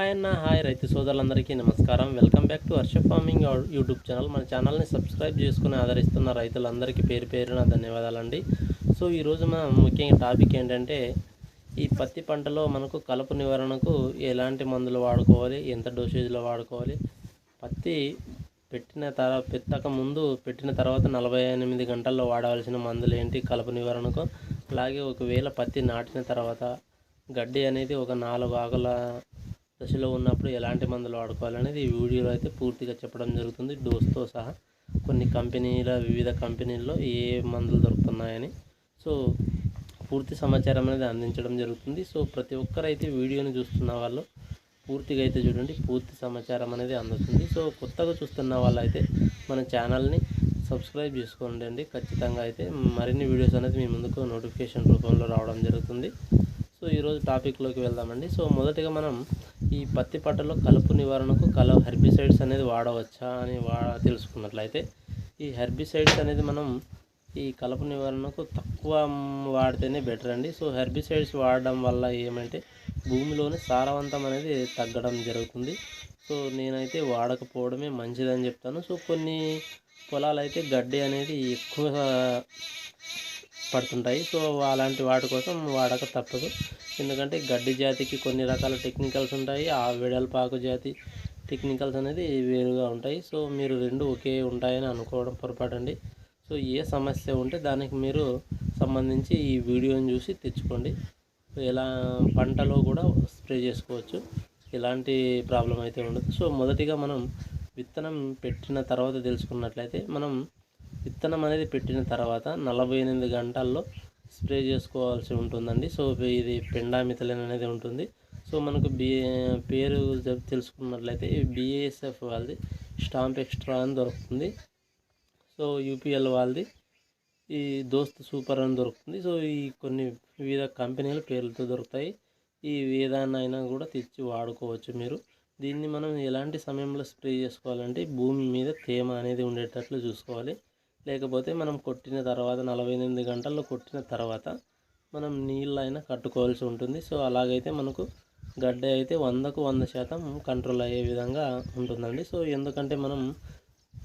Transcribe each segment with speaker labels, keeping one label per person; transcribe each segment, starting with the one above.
Speaker 1: Hi అన్న hi రైతు సోదరులందరికీ నమస్కారం. Welcome back to Harsha farming YouTube channel మన ఛానల్ని సబ్స్క్రైబ్ చేసుకుని ఆదరిస్తున్న రైతులందరికీ పేరు పేరున ధన్యవాదాలండి. సో ఈరోజు మనం ముఖ్యంగా టాపిక్ ఏంటంటే ఈ పత్తి పంటలో మనకు కలుపు నివారణకు ఎలాంటి మందులు వాడుకోవాలి ఎంత డోసేజ్లో వాడుకోవాలి పత్తి పెట్టిన తర పెట్టక ముందు పెట్టిన తర్వాత నలభై ఎనిమిది గంటల్లో వాడవలసిన మందులు ఏంటి కలుపు నివారణకు? అలాగే ఒకవేళ పత్తి నాటిన తర్వాత గడ్డి అనేది ఒక నాలుగు ఆకుల దశలో ఉన్నప్పుడు ఎలాంటి మందులు వాడుకోవాలనేది ఈ వీడియోలో అయితే పూర్తిగా చెప్పడం జరుగుతుంది. డోస్తో సహా కొన్ని కంపెనీల వివిధ కంపెనీల్లో ఏ మందులు దొరుకుతున్నాయని. సో పూర్తి సమాచారం అనేది అందించడం జరుగుతుంది. సో ప్రతి ఒక్కరైతే వీడియోని చూస్తున్న వాళ్ళు పూర్తిగా అయితే చూడండి. పూర్తి సమాచారం అనేది అందుతుంది సో కొత్తగా చూస్తున్న వాళ్ళైతే మన ఛానల్ని సబ్స్క్రైబ్ చేసుకోండి అండి. ఖచ్చితంగా అయితే మరిన్ని వీడియోస్ అనేది మీ ముందుకు నోటిఫికేషన్ రూపంలో రావడం జరుగుతుంది. సో ఈరోజు టాపిక్లోకి వెళ్దామండి. సో మొదటిగా మనం ఈ పత్తి పంటలో కలుపు నివారణకు కల హెర్బిసైడ్స్ అనేది వాడవచ్చా అని వా తెలుసుకున్నట్లయితే ఈ హెర్బిసైడ్స్ అనేది మనం ఈ కలుపు నివారణకు తక్కువ వాడితేనే బెటర్ అండి. సో హెర్బిసైడ్స్ వాడడం వల్ల ఏమంటే భూమిలోని సారవంతం అనేది తగ్గడం జరుగుతుంది. సో నేనైతే వాడకపోవడమే మంచిదని చెప్తాను. సో కొన్ని పొలాలు అయితే గడ్డి అనేది ఎక్కువ పడుతుంటాయి. సో అలాంటి వాటి కోసం వాడక తప్పదు. ఎందుకంటే గడ్డి జాతికి కొన్ని రకాల టెక్నికల్స్ ఉంటాయి. ఆ వెడల్పాకు జాతి టెక్నికల్స్ అనేది వేరుగా ఉంటాయి. సో మీరు రెండు ఒకే ఉంటాయని అనుకోవడం పొరపాటండి. సో ఏ సమస్య ఉంటే దానికి మీరు సంబంధించి ఈ వీడియోని చూసి తెచ్చుకోండి. ఎలా పంటలో కూడా స్ప్రే చేసుకోవచ్చు. ఎలాంటి ప్రాబ్లం అయితే ఉండదు. సో మొదటిగా మనం విత్తనం పెట్టిన తర్వాత తెలుసుకున్నట్లయితే మనం విత్తనం అనేది పెట్టిన తర్వాత నలభై ఎనిమిది గంటల్లో స్ప్రే చేసుకోవాల్సి ఉంటుందండి. సో ఇది పెండామిథలిన్ అనేది ఉంటుంది. సో మనకు బి పేరు తెలుసుకున్నట్లయితే బిఏఎస్ఎఫ్ వాళ్ళది స్టాంప్ ఎక్స్ట్రా అని దొరుకుతుంది. సో యూపీఎల్ వాళ్ళది ఈ దోస్త్ సూపర్ అని దొరుకుతుంది. సో ఈ కొన్ని వివిధ కంపెనీల పేర్లతో దొరుకుతాయి. ఈ ఏదాన్నైనా కూడా తెచ్చి వాడుకోవచ్చు మీరు. దీన్ని మనం ఎలాంటి సమయంలో స్ప్రే చేసుకోవాలంటే భూమి మీద తేమ అనేది ఉండేటట్లు చూసుకోవాలి. లేకపోతే మనం కొట్టిన తర్వాత నలభై ఎనిమిది గంటల్లో కొట్టిన తర్వాత మనం నీళ్ళైనా కట్టుకోవాల్సి ఉంటుంది. సో అలాగైతే మనకు గడ్డ అయితే వందకు వంద శాతం కంట్రోల్ అయ్యే విధంగా ఉంటుందండి. సో ఎందుకంటే మనం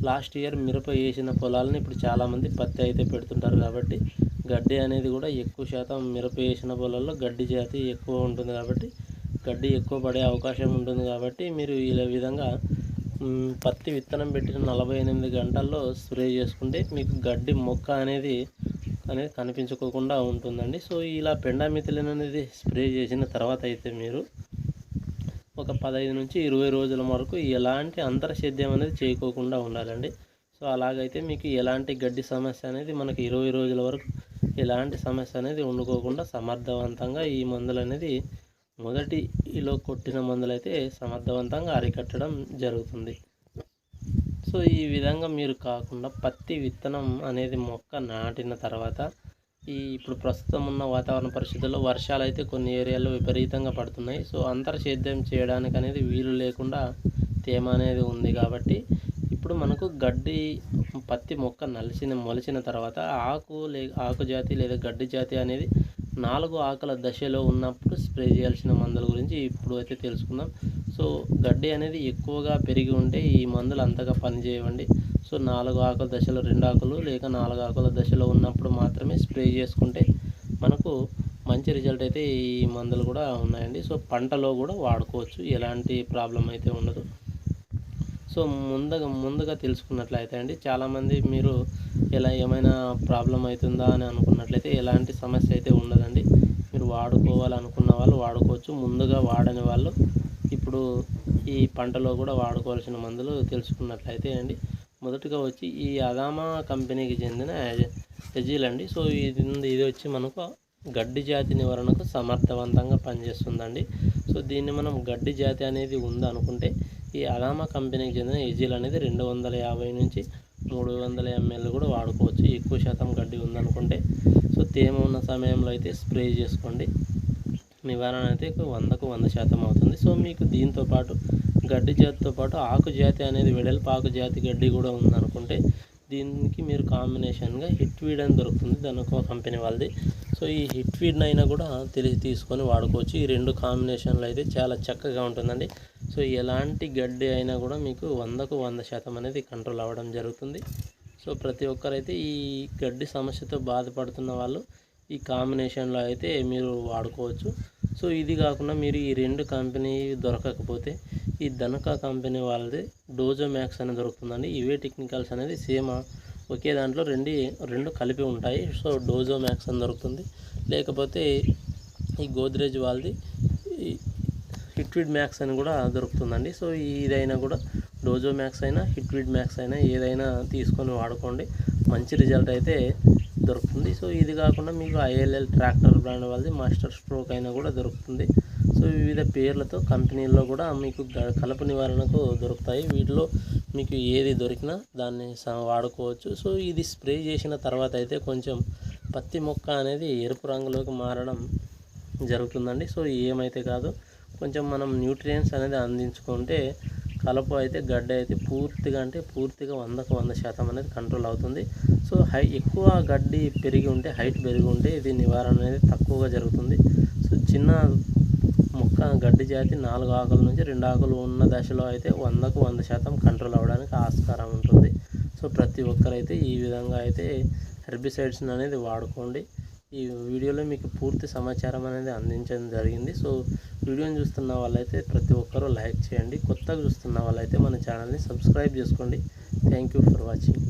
Speaker 1: లాస్ట్ ఇయర్ మిరప వేసిన పొలాలను ఇప్పుడు చాలామంది పత్తి అయితే పెడుతుంటారు కాబట్టి గడ్డి అనేది కూడా ఎక్కువ శాతం మిరప వేసిన పొలాల్లో గడ్డి జాతి ఎక్కువ ఉంటుంది కాబట్టి గడ్డి ఎక్కువ పడే అవకాశం ఉంటుంది కాబట్టి మీరు ఈ విధంగా పత్తి విత్తనం పెట్టిన నలభై ఎనిమిది గంటల్లో స్ప్రే చేసుకుంటే మీకు గడ్డి మొక్క అనేది అనేది కనిపించుకోకుండా ఉంటుందండి. సో ఇలా పెండామిథిలిన్ అనేది స్ప్రే చేసిన తర్వాత అయితే మీరు ఒక పదహైదు నుంచి ఇరవై రోజుల వరకు ఎలాంటి అంతర సేద్యం అనేది చేయకోకుండా ఉండాలండి. సో అలాగైతే మీకు ఎలాంటి గడ్డి సమస్య అనేది మనకి ఇరవై రోజుల వరకు ఎలాంటి సమస్య అనేది ఉండుకోకుండా సమర్థవంతంగా ఈ మందులు అనేది మొదటిలో కొట్టిన మందులైతే సమర్థవంతంగా అరికట్టడం జరుగుతుంది. సో ఈ విధంగా మీరు కాకుండా పత్తి విత్తనం అనేది మొక్క నాటిన తర్వాత ఈ ఇప్పుడు ప్రస్తుతం ఉన్న వాతావరణ పరిస్థితుల్లో వర్షాలు అయితే కొన్ని ఏరియాల్లో విపరీతంగా పడుతున్నాయి. సో అంతర సేద్యం చేయడానికి అనేది వీలు లేకుండా తేమ అనేది ఉంది కాబట్టి ఇప్పుడు మనకు గడ్డి పత్తి మొక్క నలిసిన మొలిచిన తర్వాత ఆకు లే ఆకు జాతి లేదా గడ్డి జాతి అనేది నాలుగు ఆకుల దశలో ఉన్నప్పుడు స్ప్రే చేయాల్సిన మందుల గురించి ఇప్పుడు అయితే తెలుసుకుందాం. సో గడ్డి అనేది ఎక్కువగా పెరిగి ఉంటే ఈ మందులు అంతగా పనిచేయవండి. సో నాలుగు ఆకుల దశలో రెండు ఆకులు లేక నాలుగు ఆకుల దశలో ఉన్నప్పుడు మాత్రమే స్ప్రే చేసుకుంటే మనకు మంచి రిజల్ట్ అయితే ఈ మందులు కూడా ఉన్నాయండి. సో పంటలో కూడా వాడుకోవచ్చు. ఎలాంటి ప్రాబ్లం అయితే ఉండదు. సో ముందుగా ముందుగా తెలుసుకున్నట్లయితే అండి చాలామంది మీరు ఎలా ఏమైనా ప్రాబ్లం అవుతుందా అని అనుకున్నట్లయితే ఎలాంటి సమస్య అయితే ఉండదండి. మీరు వాడుకోవాలనుకున్న వాళ్ళు వాడుకోవచ్చు. ముందుగా వాడని వాళ్ళు ఇప్పుడు ఈ పంటలో కూడా వాడుకోవాల్సిన మందులు తెలుసుకున్నట్లయితే అండి మొదటగా వచ్చి ఈ అదామా కంపెనీకి చెందిన ఎజిల్ అండి. సో ఇది ఇది వచ్చి మనకు గడ్డి జాతి నివారణకు సమర్థవంతంగా పనిచేస్తుందండి. సో దీన్ని మనం గడ్డి జాతి అనేది ఉందనుకుంటే ఈ అలామా కంపెనీకి చెందిన ఎజిల్ అనేది రెండు వందల యాభై నుంచి మూడు వందల ఎంఎల్ కూడా వాడుకోవచ్చు. ఎక్కువ శాతం గడ్డి ఉందనుకుంటే. సో తేమ ఉన్న సమయంలో అయితే స్ప్రే చేసుకోండి. నివారణ అయితే వందకు వంద శాతం అవుతుంది. సో మీకు దీంతో పాటు గడ్డి జాతితో పాటు ఆకు జాతి అనేది వెడల్పు ఆకు జాతి గడ్డి కూడా ఉందనుకుంటే దీనికి మీరు కాంబినేషన్గా హిట్ వీడ్ అని దొరుకుతుంది. దాని ఒక కంపెనీ వాళ్ళది. సో ఈ హిట్ ఫీడ్ అయినా కూడా తెలిసి తీసుకొని వాడుకోవచ్చు. ఈ రెండు కాంబినేషన్లో అయితే చాలా చక్కగా ఉంటుందండి. సో ఎలాంటి గడ్డి అయినా కూడా మీకు వందకు వంద శాతం అనేది కంట్రోల్ అవ్వడం జరుగుతుంది. సో ప్రతి ఒక్కరైతే ఈ గడ్డి సమస్యతో బాధపడుతున్న వాళ్ళు ఈ కాంబినేషన్లో అయితే మీరు వాడుకోవచ్చు. సో ఇది కాకుండా మీరు ఈ రెండు కంపెనీ దొరకకపోతే ఈ ధనకా కంపెనీ వాళ్ళది డోజో మ్యాక్స్ అనేది దొరుకుతుందండి. ఇవే టెక్నికల్స్ అనేది సేమ్ ఒకే దాంట్లో రెండు రెండు కలిపి ఉంటాయి. సో డోజో మ్యాక్స్ అని దొరుకుతుంది. లేకపోతే ఈ గోద్రేజ్ వాళ్ళది హిట్విడ్ మ్యాక్స్ అని కూడా దొరుకుతుందండి. సో ఇదైనా కూడా డోజో మ్యాక్స్ అయినా హిట్విడ్ మ్యాక్స్ అయినా ఏదైనా తీసుకొని వాడుకోండి. మంచి రిజల్ట్ అయితే దొరుకుతుంది. సో ఇది కాకుండా మీకు ఐఎల్ఎల్ ట్రాక్టర్ బ్రాండ్ వాళ్ళది మాస్టర్ స్ట్రోక్ అయినా కూడా దొరుకుతుంది. సో వివిధ పేర్లతో కంపెనీల్లో కూడా మీకు గ- కలుపు నివారణకు దొరుకుతాయి. వీటిలో మీకు ఏది దొరికినా దాన్ని స- వాడుకోవచ్చు. సో ఇది స్ప్రే చేసిన తర్వాత అయితే కొంచెం పత్తి మొక్క అనేది ఎరుపు రంగులోకి మారడం జరుగుతుందండి. సో ఏమైతే కాదు కొంచెం మనం న్యూట్రియంట్స్ అనేది అందించుకుంటే కలప అయితే గడ్డ అయితే పూర్తిగా అంటే పూర్తిగా వందకు వంద శాతం అనేది కంట్రోల్ అవుతుంది. సో హై ఎక్కువ గడ్డి పెరిగి ఉంటే హైట్ పెరిగి ఉంటే ఇది నివారణ అనేది తక్కువగా జరుగుతుంది. సో చిన్న గడ్డి జాతి నాలుగు ఆకుల నుంచి రెండు ఆకులు ఉన్న దశలో అయితే వందకు వంద శాతం కంట్రోల్ అవ్వడానికి ఆస్కారం ఉంటుంది. సో ప్రతి ఒక్కరైతే ఈ విధంగా అయితే హెర్బిసైడ్స్ అనేది వాడుకోండి. ఈ వీడియోలో మీకు పూర్తి సమాచారం అనేది అందించడం జరిగింది. సో వీడియోని చూస్తున్న వాళ్ళైతే ప్రతి ఒక్కరూ లైక్ చేయండి. కొత్తగా చూస్తున్న వాళ్ళైతే మన ఛానల్ని సబ్స్క్రైబ్ చేసుకోండి. Thank you for watching